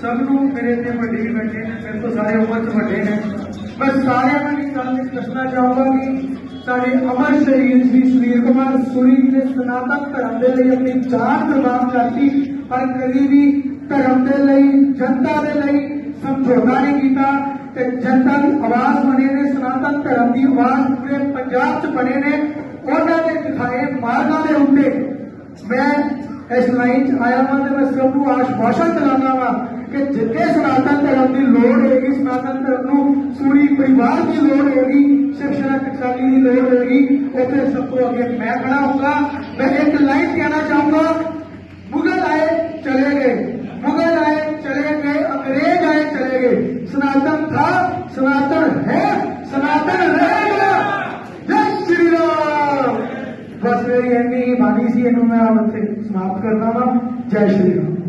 ਸਭ ਨੂੰ ਮੇਰੇ ਤੇ ਵੱਡੇ ਬੈਠੇ ਨੇ ਮੇਰੇ ਤੋਂ ਸਾਰੇ ਉਮਰ ਚ ਵੱਡੇ ਨੇ ਮੈਂ ਸਾਰਿਆਂ ਨੂੰ ਇੱਕ ਗੱਲ ਦੱਸਣਾ ਚਾਹੂੰਗਾ ਕਿ ਸਾਡੇ ਅਮਰ ਸ਼ਹੀਦ ਸ੍ਰੀ ਸੁਨੀਲ ਕੁਮਾਰ ਸੁਰੀ ਨੇ ਸਨਾਤਨ ਧਰਮ ਦੇ ਲਈ ਆਪਣੀ ਜਾਨ ਕੁਰਬਾਨ ਕਰਤੀ ਪਰ ਕਦੀ ਵੀ ਧਰਮ ਦੇ ਲਈ ਜਨਤਾ ਦੇ ਲਈ ਸਮਝੌਤਾ ਨਹੀਂ ਕੀਤਾ ਤੇ ਜਨਤਾ ਦੀ ਆਵਾਜ਼ ਬਣੇ ਨੇ, ਸਨਾਤਨ ਧਰਮ ਦੀ ਆਵਾਜ਼ ਪੂਰੇ ਪੰਜਾਬ 'ਚ ਬਣੇ ਨੇ। ਖਾਏ ਮਾਰਗਾਂ ਦੇ ਉੱਤੇ ਮੈਂ ਇਸ ਲਾਈਨ 'ਚ ਆਇਆ ਹਾਂ ਤੇ ਮੈਂ ਸਭ ਨੂੰ ਆਸ਼ਵਾਸਨ ਦਿਲਾਉਂਦਾ ਹਾਂ ਕਿ ਜਿੱਥੇ ਸਨਾਤਨ ਧਰਮ ਦੀ ਲੋੜ ਹੋਏਗੀ, ਸਨਾਤਨ ਧਰਮ ਨੂੰ ਸੂਰੀ ਪਰਿਵਾਰ ਦੀ ਲੋੜ ਹੋਏਗੀ ਸਿਕਸ਼ਨਾ ਕਿਸਾਨੀ ਦੀ ਲੋੜ ਹੋਏਗੀ, ਉੱਥੇ ਸਭ ਤੋਂ ਅੱਗੇ ਮੈਂ ਖੜਾ ਹੋਊਗਾ। ਮੈਂ ਇੱਕ ਲਾਈਨ ਕਹਿਣਾ ਚਾਹੂੰਗਾ, ਮੁਗਲ ਆਏ, ਚਲੇ ਗਏ। ਮੁਗਲ ਆਏ, ਚਲੇ ਗਏ, ਅੰਗਰੇਜ਼ ਆਏ, ਚਲੇ ਗਏ। ਸਨਾਤਨ ਥਾ, ਸਨਾਤਨ बस मेरी एंडिंग भानी सी एंडिंग में आप समाप्त करता हूँ जय श्री राम